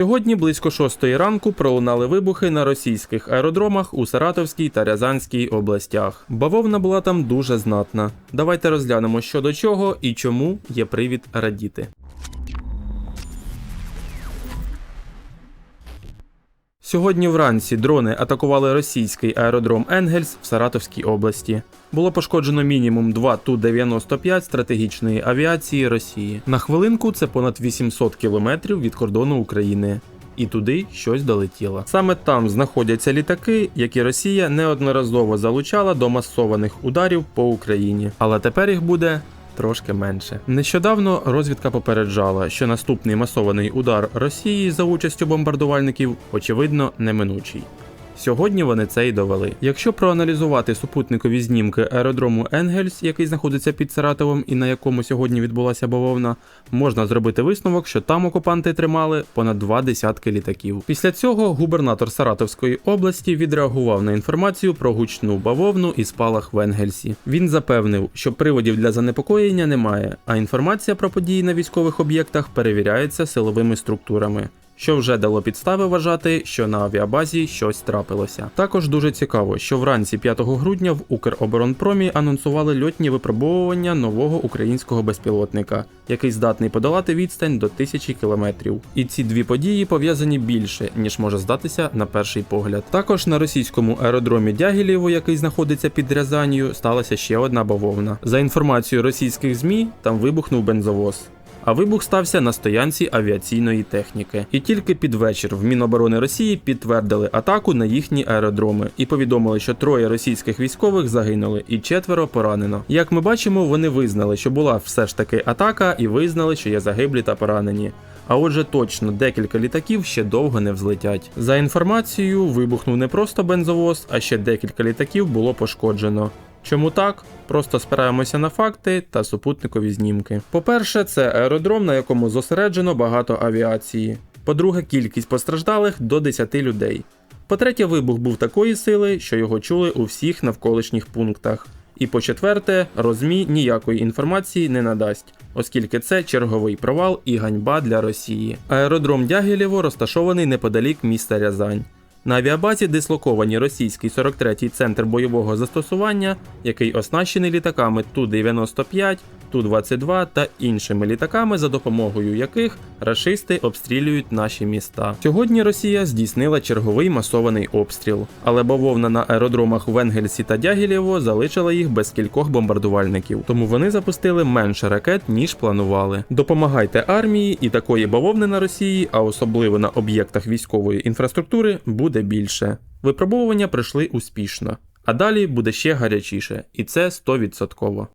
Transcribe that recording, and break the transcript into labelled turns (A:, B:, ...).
A: Сьогодні близько шостої ранку пролунали вибухи на російських аеродромах у Саратовській та Рязанській областях. Бавовна була там дуже знатна. Давайте розглянемо, що до чого і чому є привід радіти. Сьогодні вранці дрони атакували російський аеродром Енгельс в Саратовській області. Було пошкоджено мінімум 2 Ту-95 стратегічної авіації Росії. На хвилинку це понад 800 кілометрів від кордону України. І туди щось долетіло. Саме там знаходяться літаки, які Росія неодноразово залучала до масованих ударів по Україні. Але тепер їх буде трошки менше. Нещодавно розвідка попереджала, що наступний масований удар Росії за участю бомбардувальників, очевидно, неминучий. Сьогодні вони це й довели. Якщо проаналізувати супутникові знімки аеродрому Енгельс, який знаходиться під Саратовом і на якому сьогодні відбулася бавовна, можна зробити висновок, що там окупанти тримали понад два десятки літаків. Після цього губернатор Саратовської області відреагував на інформацію про гучну бавовну і спалах в Енгельсі. Він запевнив, що приводів для занепокоєння немає, а інформація про події на військових об'єктах перевіряється силовими структурами що вже дало підстави вважати, що на авіабазі щось трапилося. Також дуже цікаво, що вранці 5 грудня в Укроборонпромі анонсували льотні випробовування нового українського безпілотника, який здатний подолати відстань до тисячі кілометрів. І ці дві події пов'язані більше, ніж може здатися на перший погляд. Також на російському аеродромі Дягілєво, який знаходиться під Рязанію, сталася ще одна бавовна. За інформацією російських змі, там вибухнув бензовоз. А вибух стався на стоянці авіаційної техніки. І тільки під вечір в Міноборони Росії підтвердили атаку на їхні аеродроми і повідомили, що троє російських військових загинули і четверо поранено. Як ми бачимо, вони визнали, що була все ж таки атака, і визнали, що є загиблі та поранені. А отже, точно декілька літаків ще довго не взлетять. За інформацією, вибухнув не просто бензовоз, а ще декілька літаків було пошкоджено. Чому так? Просто спираємося на факти та супутникові знімки. По-перше, це аеродром, на якому зосереджено багато авіації. По-друге, кількість постраждалих до 10 людей. По-третє, вибух був такої сили, що його чули у всіх навколишніх пунктах. І по-четверте, розмі ніякої інформації не надасть, оскільки це черговий провал і ганьба для Росії. Аеродром Дягілєво розташований неподалік міста Рязань. На авіабазі дислоковані російський 43-й центр бойового застосування, який оснащений літаками Ту-95, Ту-22 та іншими літаками, за допомогою яких рашисти обстрілюють наші міста. Сьогодні Росія здійснила черговий масований обстріл, але бавовна на аеродромах в Енгельсі та Дягілєво залишила їх без кількох бомбардувальників, тому вони запустили менше ракет ніж планували. Допомагайте армії, і такої бавовни на Росії, а особливо на об'єктах військової інфраструктури, буде більше. Випробовування пройшли успішно. А далі буде ще гарячіше, і це 100%.